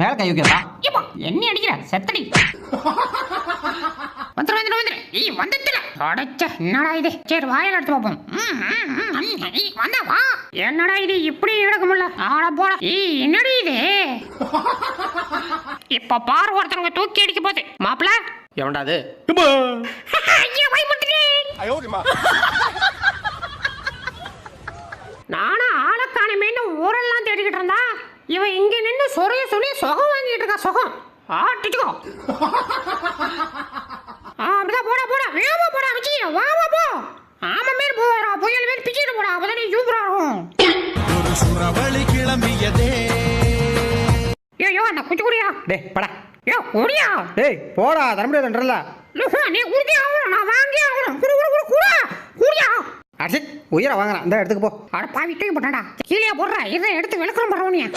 மேல கை வைக்கிறதா ஏப்பா என்ன அடிக்கிற? செத்தடி. வந்துரு வந்துரு வந்துரு. ஈ வந்துட்டுல. அடைச்ச என்னடா இது? சரி வாயில எடுத்து பார்ப்போம். வந்தா வா. என்னடா இது? இப்படி எடுக்க முடியல. ஆட போடா. ஈ என்னடி இது? இப்ப பாரு ஒருத்தவங்க தூக்கி அடிக்க போகுது. மாப்பிள? எவன்டா அது? நானும் ஆளக்கானமேன்னு ஊரெல்லாம் தேடிக்கிட்டு இருந்தா இவன் இங்க நின்று சொறைய சொல்லி சுகம் வாங்கிட்டு இருக்கா சுகம். ஆட்டிச்சுக்கோ அப்படிதான் போடா போடா. வேகமா போடா விஜய் வா வா போ. ஆமா மாரி போறா புயல் மாரி பிச்சுட்டு போடா. அப்பதானே சூப்பரா இருக்கும். ஒரு சுறவழி கிளம்பியதே ஐயோ யோ அந்த குச்சி குடியா. டேய் படா. யோ குடியா. டேய் போடா தர முடியாதுன்றல நீ குடிக்கே ஆகணும். நான் வாங்கி ஆகணும். குடு குடு குடு குடா. குடியா. அடிச்சு உயிரை வாங்குறான். இந்த இடத்துக்கு போ. அட பாவி தூக்கி போட்டாடா. கீழே போடுறா. இதை எடுத்து விளக்குறோம் பரவானியா